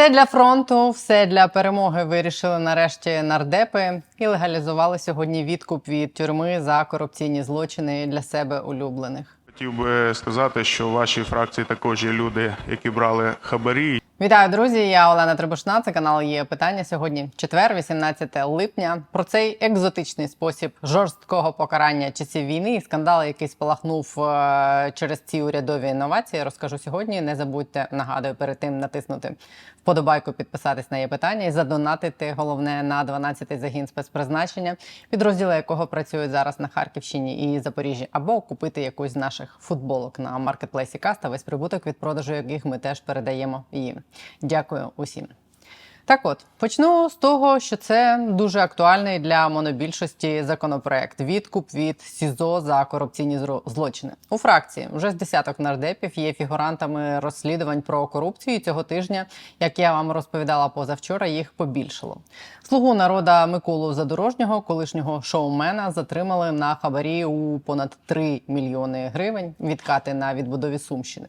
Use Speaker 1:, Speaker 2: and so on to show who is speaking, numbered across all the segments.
Speaker 1: Все для фронту, все для перемоги вирішили нарешті нардепи і легалізували сьогодні відкуп від тюрми за корупційні злочини для себе улюблених.
Speaker 2: Хотів би сказати, що в вашій фракції також є люди, які брали хабарі.
Speaker 1: Вітаю, друзі! Я Олена Требушна. Це канал є питання. Сьогодні четвер, 18 липня. Про цей екзотичний спосіб жорсткого покарання часів війни і скандал, який спалахнув е, через ці урядові інновації. Розкажу сьогодні. Не забудьте нагадую перед тим натиснути вподобайку, підписатись на є питання і задонатити головне на 12-й загін спецпризначення, підрозділи якого працюють зараз на Харківщині і Запоріжжі, або купити якусь з наших футболок на маркетплейсі Каста. Весь прибуток від продажу яких ми теж передаємо їм. Дякую усім. Так от почну з того, що це дуже актуальний для монобільшості законопроект. Відкуп від СІЗО за корупційні злочини у фракції. Вже з десяток нардепів є фігурантами розслідувань про корупцію. Цього тижня, як я вам розповідала позавчора, їх побільшало. Слугу народа Миколу Задорожнього, колишнього шоумена, затримали на хабарі у понад 3 мільйони гривень. Відкати на відбудові Сумщини.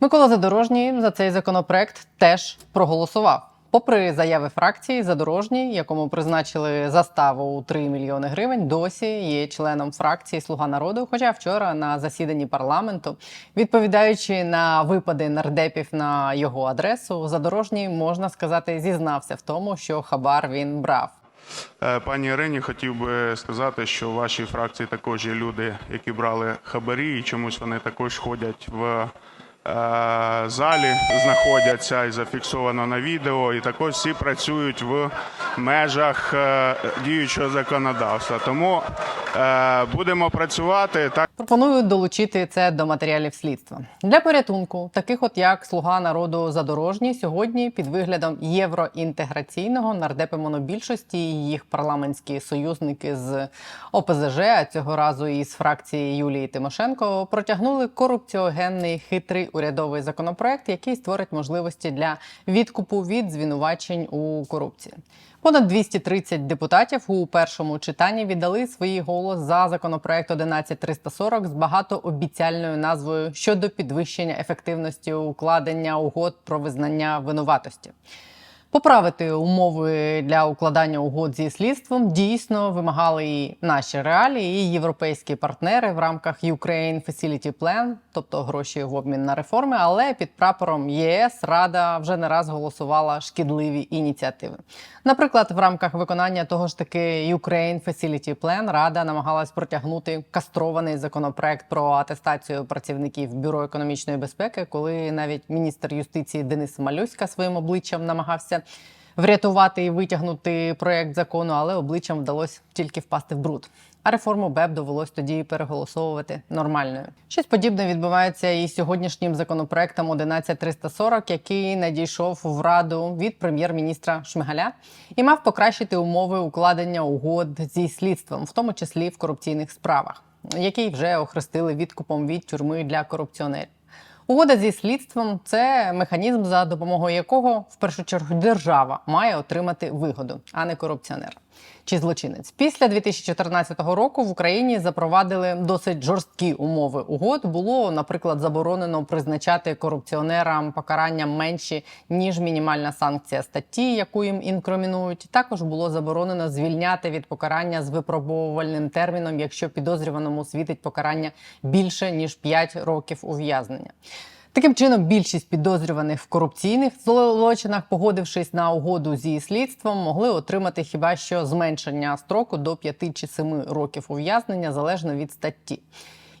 Speaker 1: Микола Задорожній за цей законопроект теж проголосував. Попри заяви фракції, Задорожній, якому призначили заставу у 3 мільйони гривень, досі є членом фракції Слуга народу. Хоча вчора на засіданні парламенту, відповідаючи на випади нардепів на його адресу, Задорожній можна сказати зізнався в тому, що хабар він брав.
Speaker 2: Е, Пані Ірині, хотів би сказати, що в вашій фракції також є люди, які брали хабарі, і чомусь вони також ходять в залі, знаходяться і зафіксовано на відео. І також всі працюють в межах е, діючого законодавства. Тому е, будемо працювати так.
Speaker 1: Пропоную долучити це до матеріалів слідства для порятунку, таких от як слуга народу задорожній, сьогодні під виглядом євроінтеграційного нардепи монобільшості їх парламентські союзники з ОПЗЖ, а цього разу із фракції Юлії Тимошенко, протягнули корупціогенний хитрий урядовий законопроект, який створить можливості для відкупу від звинувачень у корупції. Понад 230 депутатів у першому читанні віддали свій голос за законопроект 11340 з багатообіцяльною назвою щодо підвищення ефективності укладення угод про визнання винуватості. Поправити умови для укладання угод зі слідством дійсно вимагали і наші реалії, і європейські партнери в рамках Ukraine Facility Plan, тобто гроші в обмін на реформи. Але під прапором ЄС Рада вже не раз голосувала шкідливі ініціативи. Наприклад, в рамках виконання того ж таки Ukraine Facility Plan Рада намагалась протягнути кастрований законопроект про атестацію працівників бюро економічної безпеки, коли навіть міністр юстиції Денис Малюська своїм обличчям намагався врятувати і витягнути проект закону, але обличчям вдалося тільки впасти в бруд. А реформу БЕП довелось тоді переголосовувати нормальною. Щось подібне відбувається і сьогоднішнім законопроектом 11340, який надійшов в раду від прем'єр-міністра Шмигаля і мав покращити умови укладення угод зі слідством, в тому числі в корупційних справах, який вже охрестили відкупом від тюрми для корупціонерів. Угода зі слідством це механізм, за допомогою якого в першу чергу держава має отримати вигоду, а не корупціонер чи злочинець. Після 2014 року в Україні запровадили досить жорсткі умови угод. Було, наприклад, заборонено призначати корупціонерам покарання менші ніж мінімальна санкція статті, яку їм інкримінують. Також було заборонено звільняти від покарання з випробовувальним терміном, якщо підозрюваному світить покарання більше ніж 5 років ув'язнення. Таким чином, більшість підозрюваних в корупційних злочинах, погодившись на угоду зі слідством, могли отримати хіба що зменшення строку до 5 чи 7 років ув'язнення залежно від статті.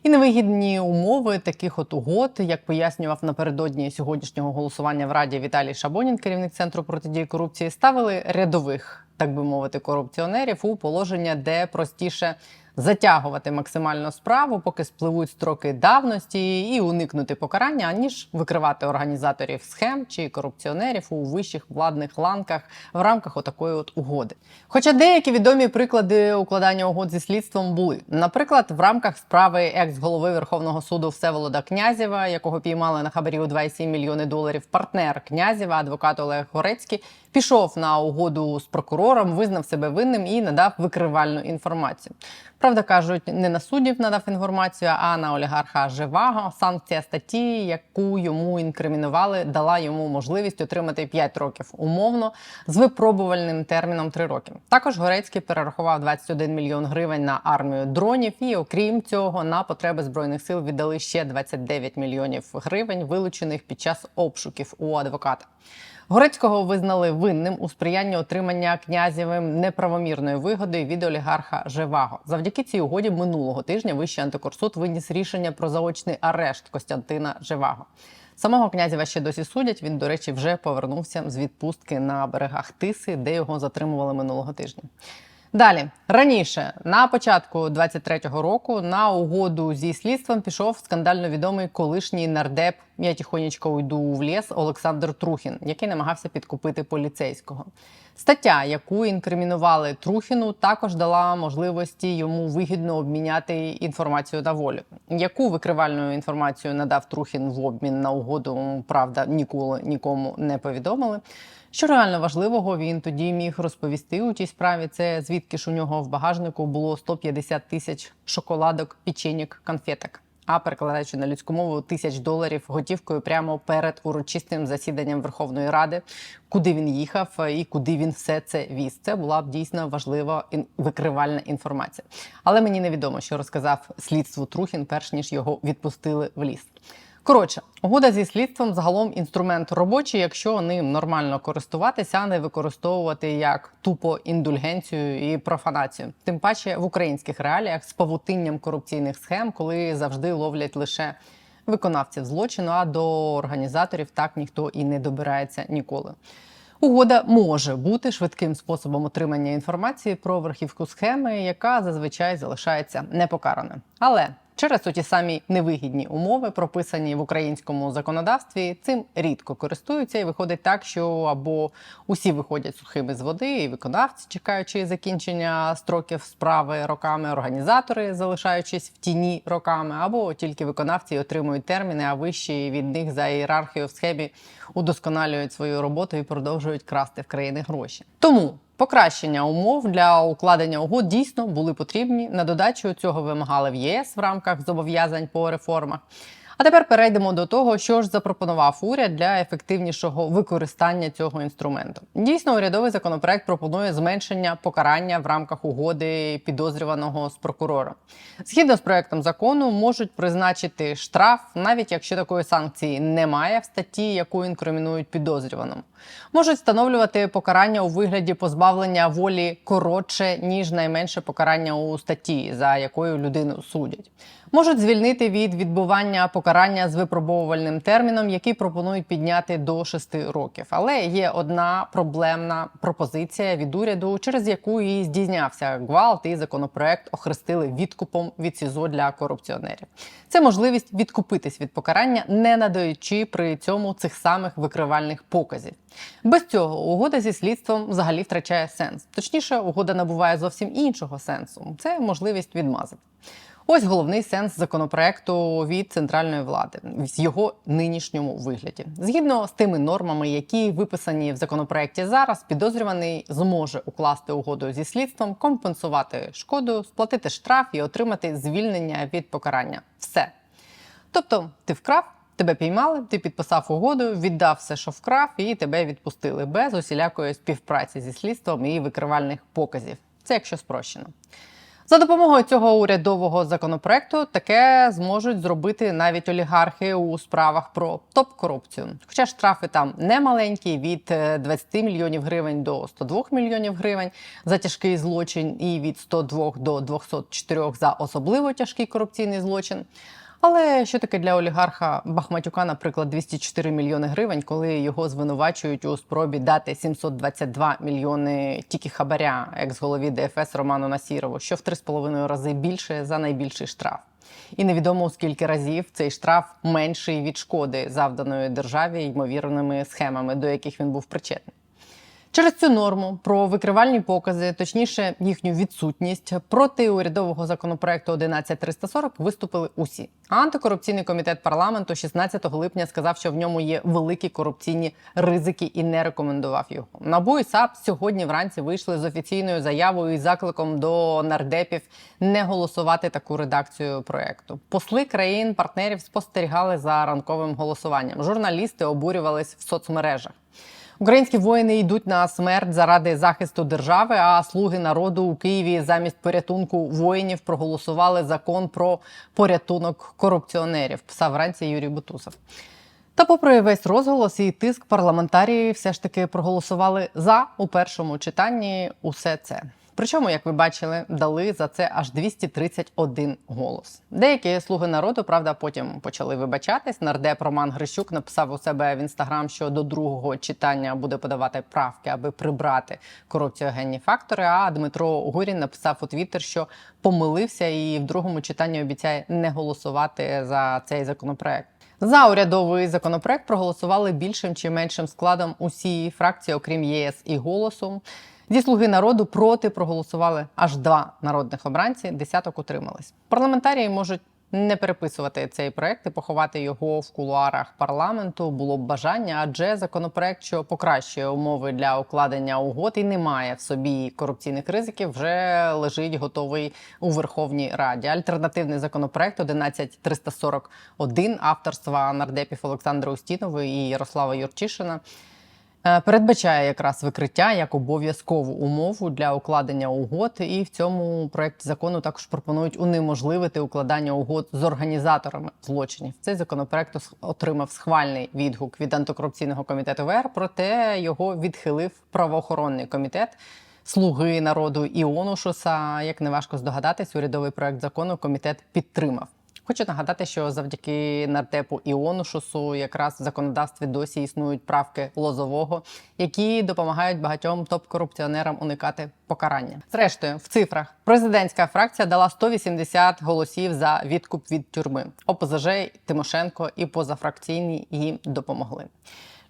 Speaker 1: І невигідні умови таких от угод, як пояснював напередодні сьогоднішнього голосування в Раді Віталій Шабонін, керівник центру протидії корупції, ставили рядових, так би мовити, корупціонерів у положення, де простіше затягувати максимально справу, поки спливуть строки давності, і уникнути покарання, аніж викривати організаторів схем чи корупціонерів у вищих владних ланках в рамках отакої от угоди. Хоча деякі відомі приклади укладання угод зі слідством були, наприклад, в рамках справи екс-голови Верховного суду Всеволода Князєва, якого піймали на хабарі у 2,7 мільйони доларів, партнер Князєва, адвокат Олег Горецький, пішов на угоду з прокурором, визнав себе винним і надав викривальну інформацію. Правда, кажуть, не на суддів надав інформацію, а на олігарха Живаго. Санкція статті, яку йому інкримінували, дала йому можливість отримати 5 років умовно з випробувальним терміном 3 роки. Також Горецький перерахував 21 мільйон гривень на армію дронів, і окрім цього, на потреби збройних сил віддали ще 29 мільйонів гривень, вилучених під час обшуків у адвоката. Горецького визнали винним у сприянні отримання князєвим неправомірної вигоди від олігарха Живаго. Завдяки цій угоді минулого тижня Вищий антикорсуд виніс рішення про заочний арешт Костянтина Живаго. Самого князєва ще досі судять. Він, до речі, вже повернувся з відпустки на берегах Тиси, де його затримували минулого тижня. Далі раніше, на початку 23-го року, на угоду зі слідством пішов скандально відомий колишній нардеп Я тихонечко уйду в ліс Олександр Трухін, який намагався підкупити поліцейського. Стаття, яку інкримінували Трухіну, також дала можливості йому вигідно обміняти інформацію на волю. Яку викривальну інформацію надав Трухін в обмін на угоду, правда, ніколи нікому не повідомили. Що реально важливого він тоді міг розповісти у тій справі? Це звідки ж у нього в багажнику було 150 тисяч шоколадок, печеньок, конфеток. А перекладаючи на людську мову тисяч доларів готівкою прямо перед урочистим засіданням Верховної Ради, куди він їхав і куди він все це віз. Це була б дійсно важлива ін- викривальна інформація. Але мені невідомо, що розказав слідству Трухін, перш ніж його відпустили в ліс. Коротше, угода зі слідством загалом інструмент робочий, якщо ним нормально користуватися, а не використовувати як тупо індульгенцію і профанацію. Тим паче в українських реаліях з павутинням корупційних схем, коли завжди ловлять лише виконавців злочину, а до організаторів так ніхто і не добирається ніколи. Угода може бути швидким способом отримання інформації про верхівку схеми, яка зазвичай залишається непокараною. Але через ті самі невигідні умови, прописані в українському законодавстві, цим рідко користуються, і виходить так, що або усі виходять сухими з води, і виконавці, чекаючи закінчення строків справи роками, організатори залишаючись в тіні роками, або тільки виконавці отримують терміни, а вищі від них за ієрархію в схемі удосконалюють свою роботу і продовжують красти в країни гроші. Тому покращення умов для укладення угод дійсно були потрібні. На додачу цього вимагали в ЄС в рамках зобов'язань по реформах. А тепер перейдемо до того, що ж запропонував уряд для ефективнішого використання цього інструменту. Дійсно, урядовий законопроект пропонує зменшення покарання в рамках угоди підозрюваного з прокурором. Згідно з проектом закону, можуть призначити штраф, навіть якщо такої санкції немає в статті, яку інкримінують підозрюваному. Можуть встановлювати покарання у вигляді позбавлення волі коротше ніж найменше покарання у статті, за якою людину судять. Можуть звільнити від відбування покарання з випробовувальним терміном, який пропонують підняти до 6 років. Але є одна проблемна пропозиція від уряду, через яку і здійснявся гвалт, і законопроект охрестили відкупом від СІЗО для корупціонерів. Це можливість відкупитись від покарання, не надаючи при цьому цих самих викривальних показів. Без цього угода зі слідством взагалі втрачає сенс. Точніше, угода набуває зовсім іншого сенсу. Це можливість відмазати. Ось головний сенс законопроекту від центральної влади в його нинішньому вигляді. Згідно з тими нормами, які виписані в законопроекті зараз, підозрюваний зможе укласти угоду зі слідством, компенсувати шкоду, сплатити штраф і отримати звільнення від покарання. Все. Тобто, ти вкрав, тебе піймали, ти підписав угоду, віддав все, що вкрав, і тебе відпустили без усілякої співпраці зі слідством і викривальних показів. Це якщо спрощено. За допомогою цього урядового законопроекту таке зможуть зробити навіть олігархи у справах про топ-корупцію. Хоча штрафи там не маленькі від е, 20 мільйонів гривень до 102 мільйонів гривень за тяжкий злочин, і від 102 до 204 за особливо тяжкий корупційний злочин. Але що таке для олігарха Бахматюка, наприклад, 204 мільйони гривень, коли його звинувачують у спробі дати 722 мільйони тільки хабаря екс-голові ДФС Роману Насірову, що в 3,5 рази більше за найбільший штраф. І невідомо у скільки разів цей штраф менший від шкоди, завданої державі ймовірними схемами, до яких він був причетний. Через цю норму про викривальні покази, точніше їхню відсутність, проти урядового законопроекту 11340 виступили усі. Антикорупційний комітет парламенту 16 липня сказав, що в ньому є великі корупційні ризики і не рекомендував його. Набу і САП сьогодні вранці вийшли з офіційною заявою і закликом до нардепів не голосувати таку редакцію проекту. Посли країн-партнерів спостерігали за ранковим голосуванням. Журналісти обурювались в соцмережах. Українські воїни йдуть на смерть заради захисту держави. А слуги народу у Києві замість порятунку воїнів проголосували закон про порятунок корупціонерів. Писав вранці Юрій Бутусов. Та, попри весь розголос і тиск, парламентарії все ж таки проголосували за у першому читанні усе це. Причому, як ви бачили, дали за це аж 231 голос. Деякі слуги народу, правда, потім почали вибачатись. Нардеп Роман Грищук написав у себе в інстаграм, що до другого читання буде подавати правки, аби прибрати корупціогенні фактори. А Дмитро Гурін написав у Твіттер, що помилився і в другому читанні обіцяє не голосувати за цей законопроект. За урядовий законопроект проголосували більшим чи меншим складом усі фракції, окрім ЄС і голосу. Зі слуги народу проти проголосували аж два народних обранці. Десяток утримались. Парламентарії можуть не переписувати цей проект і поховати його в кулуарах парламенту. Було б бажання, адже законопроект, що покращує умови для укладення угод і не має в собі корупційних ризиків, вже лежить готовий у Верховній Раді. Альтернативний законопроект 11341 авторства нардепів Олександра Устінової і Ярослава Юрчишина. Е, Передбачає якраз викриття як обов'язкову умову для укладення угод, і в цьому проєкті закону також пропонують унеможливити укладання угод з організаторами злочинів. Цей законопроект отримав схвальний відгук від антикорупційного комітету ВР, проте його відхилив правоохоронний комітет. Слуги народу Іонушуса, як неважко здогадатись, урядовий проект закону комітет підтримав. Хочу нагадати, що завдяки нартепу Іонушусу якраз в законодавстві досі існують правки лозового, які допомагають багатьом топ-корупціонерам уникати покарання. Зрештою, в цифрах президентська фракція дала 180 голосів за відкуп від тюрми. ОПЗЖ Тимошенко і позафракційні їм допомогли.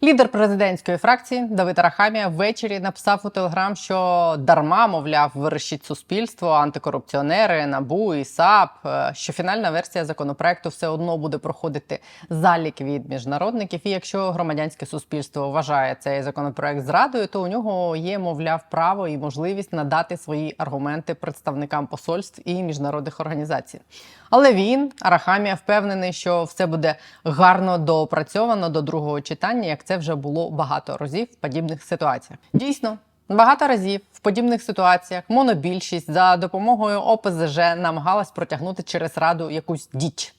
Speaker 1: Лідер президентської фракції Давид Арахамія ввечері написав у телеграм, що дарма, мовляв, вирощить суспільство, антикорупціонери, набу і САП, е, що фінальна версія законопроекту все одно буде проходити залік від міжнародників. І якщо громадянське суспільство вважає цей законопроект зрадою, то у нього є, мовляв, право і можливість надати свої аргументи представникам посольств і міжнародних організацій. Але він, Арахамія, впевнений, що все буде гарно доопрацьовано до другого читання, як це вже було багато разів в подібних ситуаціях. Дійсно. Багато разів в подібних ситуаціях монобільшість за допомогою ОПЗЖ намагалась протягнути через раду якусь діч.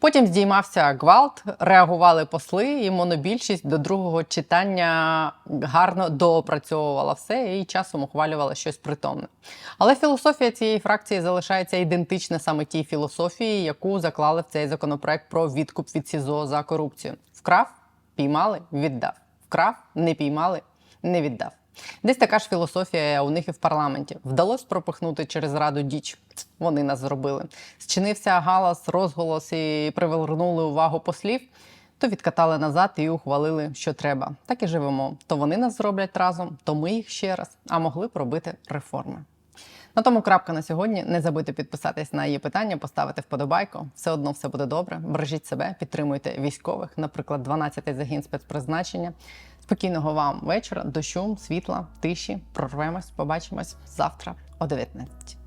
Speaker 1: Потім здіймався гвалт, реагували посли, і монобільшість до другого читання гарно доопрацьовувала все і часом ухвалювала щось притомне. Але філософія цієї фракції залишається ідентична саме тій філософії, яку заклали в цей законопроект про відкуп від СІЗО за корупцію. Вкрав, піймали, віддав. Вкрав, не піймали, не віддав. Десь така ж філософія у них і в парламенті. Вдалося пропихнути через раду діч. Вони нас зробили. Зчинився галас, розголос і привернули увагу послів. То відкатали назад і ухвалили, що треба. Так і живемо. То вони нас зроблять разом, то ми їх ще раз, а могли б робити реформи. На тому крапка на сьогодні. Не забудьте підписатись на її питання, поставити вподобайку. Все одно все буде добре. Бережіть себе, підтримуйте військових, наприклад, 12-й загін спецпризначення. Спокійного вам вечора, дощу, світла, тиші. Прорвемось, побачимось завтра о 19.